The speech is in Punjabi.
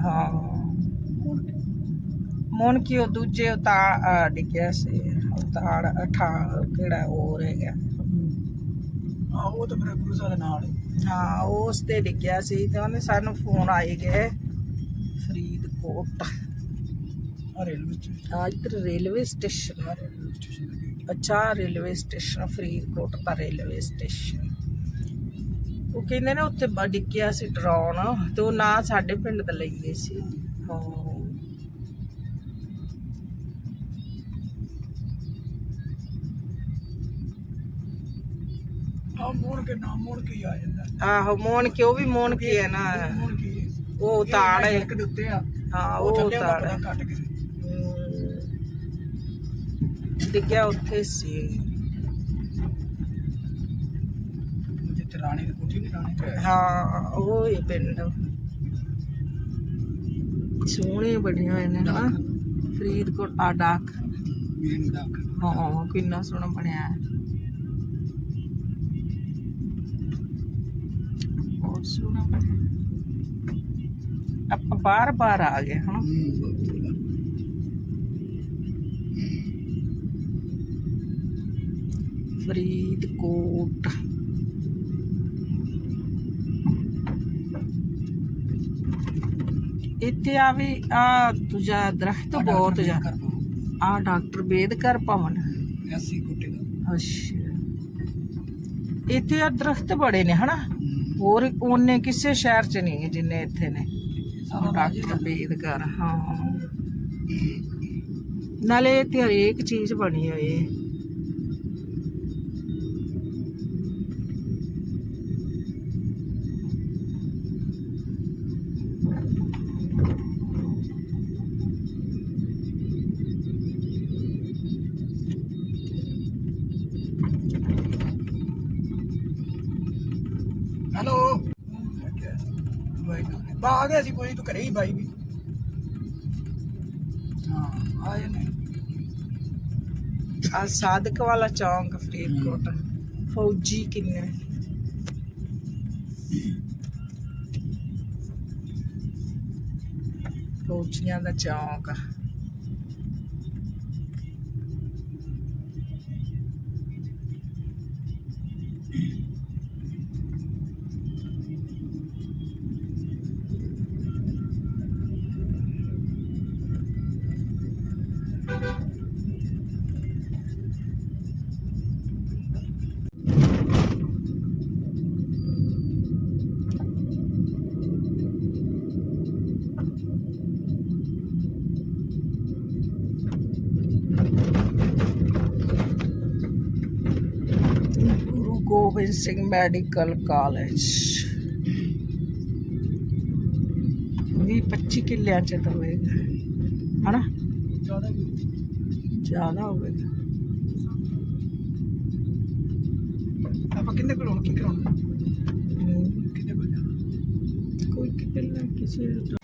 ਹਾਂ। ਮੋਨ ਕੀ ਉਹ ਦੂਜੇ ਉਤਾਰ ਡਿੱਗਿਆ ਸੀ। ਉਤਾਰ ਅਠਾ ਕਿਹੜਾ ਹੋਰ ਹੈਗਾ ਆ ਉਹ ਤਾਂ ਮੇਰੇ ਗੁਰੂ ਸਾਹਿਬ ਨਾਲ ਹੀ। ਹਾਂ ਉਸ ਤੇ ਡਿੱਗਿਆ ਸੀ ਤੇ ਉਹਨੇ ਸਾਨੂੰ ਫੋਨ ਆਏ ਗਏ ਫਰੀਦਕੋਟ। ਰੇਲਵੇ ਸਟੇਸ਼ਨ ਆ ਇੱਧਰ ਰੇਲਵੇ ਸਟੇਸ਼ਨ ਅੱਛਾ ਰੇਲਵੇ ਸਟੇਸ਼ਨ ਫਰੀਦਕੋਟ ਦਾ ਰੇਲਵੇ ਸਟੇਸ਼ਨ ਉਹ ਕਹਿੰਦੇ ਨੇ ਉੱਥੇ ਬ- ਡਿੱਗਿਆ ਸੀ ਡਰੋਨ ਤੇ ਉਹ ਨਾ ਸਾਡੇ ਪਿੰਡ ਦਾ ਲਈ ਗਏ ਸੀ। ਹਾਂ। ਆ ਮੋੜ ਕੇ ਨਾ ਮੋੜ ਕੇ ਹੀ ਆ ਜਾਂਦਾ। ਆਹੋ ਮੋਨ ਕਿ ਉਹ ਵੀ ਮੋਨ ਕੀ ਹੈ ਨਾ। ਮੋੜ ਕੇ ਹੀ। ਉਹ ਤਾੜ ਹੈ। ਇੱਕ ਦੇ ਉੱਤੇ ਆ। ਹਾਂ ਉਹ ਉਹ ਥੱਲੇ ਉਹਦਾ ਤਾੜ ਪਤਾ ਹੈ। ਕੱਟ ਕੇ ਹਮ। ਡਿੱਗਿਆ ਉੱਥੇ ਸੀ। ਜਿੱਥੇ ਰਾਣੀ ਦੀ ਕੋਠੀ ਨਹੀਂ ਰਾਣੀ ਤੇ ਹਾਂ ਉਹ ਹੀ ਪਿੰਡ। ਸੋਹਣੇ ਬਣੇ ਹੋਏ ਨੇ ਫਰੀਦਕੋਟ ਆ ਡਾਕ। ਮੇਨ ਡਾਕ। ਹਾਂ ਕਿੰਨਾ ਸੋਹਣਾ ਬਣਿਆ ਹੈ। ਬਹੁਤ ਸੋਹਣਾ ਬਣਿਆ। ਆਪਾਂ ਬਾਰ ਬਾਰ ਆ ਗਏ ਹਨਾ। ਫਰੀਦਕੋਟ। ਇੱਥੇ ਆ ਵੀ ਆ ਦੂਜਾ ਦਰਖਤ ਬਹੁਤ ਜਾ ਆ ਡਾਕਟਰ ਬੇਦਕਰ ਭਵਨ। ਐਸੀ ਕੋਠੀ ਦਾ। ਅੱਛਾ। ਇੱਥੇ ਆ ਦਰਖਤ ਬੜੇ ਨੇ ਹਨਾ? ਹੋਰ ਉਹਨੇ ਕਿਸੇ ਸ਼ਹਿਰ ਚ ਨਹੀਂ ਜਿੰਨੇ ਇੱਥੇ ਨੇ। ਡਾਕਟਰ ਬੇਦਕਰ ਹਾਂ। ਨਾਲੇ ਇੱਥੇ ਹਰੇਕ ਚੀਜ਼ ਬਣੀ ਹੋਈ ਹੈ। ਹੈਲੋ। ਬਾ ਆ ਗਿਆ ਸੀ ਕੋਈ ਤੂੰ ਘਰੇ ਹੀ ਬਾਈ ਵੀ। ਹਾਂ ਆਏ ਨੇ। ਆ ਸਾਦਕ ਵਾਲਾ ਚੌਂਕ ਫਰੀਦਕੋਟ। ਫੌਜੀ ਕਿੰਨੇ। ਫੌਜੀਆਂ ਦਾ ਚੌਂਕ। Gobind Singh medical college. ਵੀ 25 ਕਿੱਲਿਆਂ ਚ ਤਾਂ ਹੋਏਗਾ। ਹਨਾ? ਜ਼ਿਆਦਾ ਜ਼ਿਆਦਾ ਹੋਵੇਗਾ। ਆਪਾਂ ਕਿੰਨੇ ਕੋਲ ਹੁਣ ਕੀ ਕਰਾਉਣਾ? ਕਿੰਨੇ ਕੋਲ ਜਾਣਾ? ਕੋਈ ਕਿੱਲਾ ਕਿਸੇ ਦਾ